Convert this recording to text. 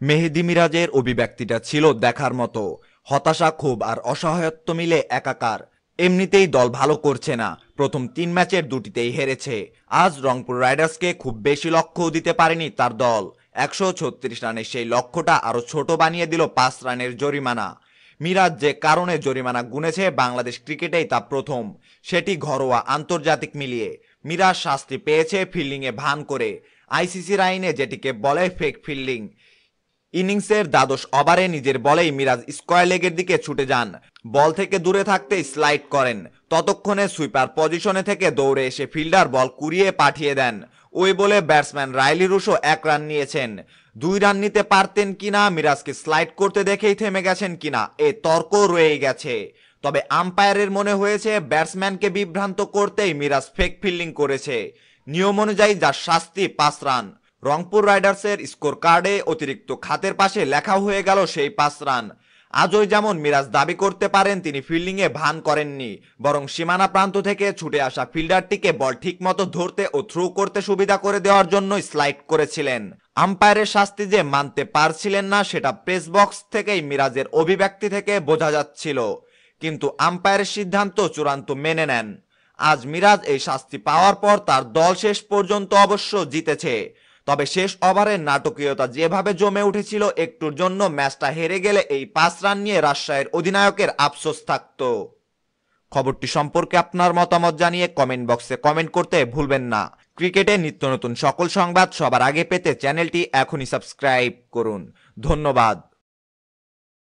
মেহেদি মিরাজের অভিব্যক্তিটা ছিল দেখার মতো। হতাশা ক্ষোভ আর অসহায়ত্ব মিলে একাকার। এমনিতেই দল ভালো করছে না। প্রথম তিন ম্যাচের দুটিতেই হেরেছে। আজ রংপুর রাইডার্সকে খুব বেশি লক্ষ্যও দিতে পারেনি তার দল। একশো ছত্রিশ রানের সেই লক্ষ্যটা আরও ছোট বানিয়ে দিল পাঁচ রানের জরিমানা। মিরাজ যে কারণে জরিমানা গুনেছে বাংলাদেশ ক্রিকেটেই তা প্রথম। সেটি ঘরোয়া আন্তর্জাতিক মিলিয়ে। মিরাজ শাস্তি পেয়েছে ফিল্ডিংয়ে ভান করে। আইসিসির আইনে যেটিকে বলে ফেক ফিল্ডিং ইনিংসের দ্বাদশ ওভারে নিজের বলেই মিরাজ স্কোয়ার লেগের দিকে ছুটে যান। বল থেকে দূরে থাকতে স্লাইড করেন। ততক্ষণে সুইপার পজিশনে থেকে দৌড়ে এসে ফিল্ডার বল কুড়িয়ে পাঠিয়ে দেন। ওই বলে ব্যাটসম্যান রাইলি রুশো এক রান নিয়েছেন। দুই রান নিতে পারতেন কিনা, মিরাজকে স্লাইড করতে দেখেই থেমে গেছেন কিনা, এ তর্ক রয়েই গেছে। তবে আম্পায়ারের মনে হয়েছে, ব্যাটসম্যানকে বিভ্রান্ত করতেই মিরাজ ফেক ফিল্ডিং করেছে। নিয়ম অনুযায়ী যার শাস্তি, পাঁচ রান। রংপুর রাইডার্সের স্কোর কার্ডে অতিরিক্ত খাতের পাশে লেখা হয়ে গেল সেই পাঁচ রান। আজই যেমন মিরাজ দাবি করতে পারেন, তিনি ফিল্ডিংয়ে ভান করেননি, বরং সীমানা প্রান্ত থেকে ছুটে আসা ফিল্ডারটিকে বল ঠিকমতো ধরতে ও থ্রু করতে সুবিধা করে দেওয়ার জন্য স্লাইড করেছিলেন। আম্পায়ারের শাস্তি যে মানতে পারছিলেন না, সেটা প্রেস বক্স থেকেই মিরাজের অভিব্যক্তি থেকে বোঝা যাচ্ছিল। কিন্তু আম্পায়ারের সিদ্ধান্ত চূড়ান্ত মেনে নেন। আজ মিরাজ এই শাস্তি পাওয়ার পর তার দল শেষ পর্যন্ত অবশ্য জিতেছে। তবে শেষ ওভারের নাটকীয়তা যেভাবে জমে উঠেছিল, একটুর জন্য ম্যাচটা হেরে গেলে এই পাঁচ রান নিয়ে রাজশাহীর অধিনায়কের আফসোস থাকত। খবরটি সম্পর্কে আপনার মতামত জানিয়ে কমেন্ট বক্সে কমেন্ট করতে ভুলবেন না। ক্রিকেটে নিত্য নতুন সকল সংবাদ সবার আগে পেতে চ্যানেলটি এখনই সাবস্ক্রাইব করুন। ধন্যবাদ।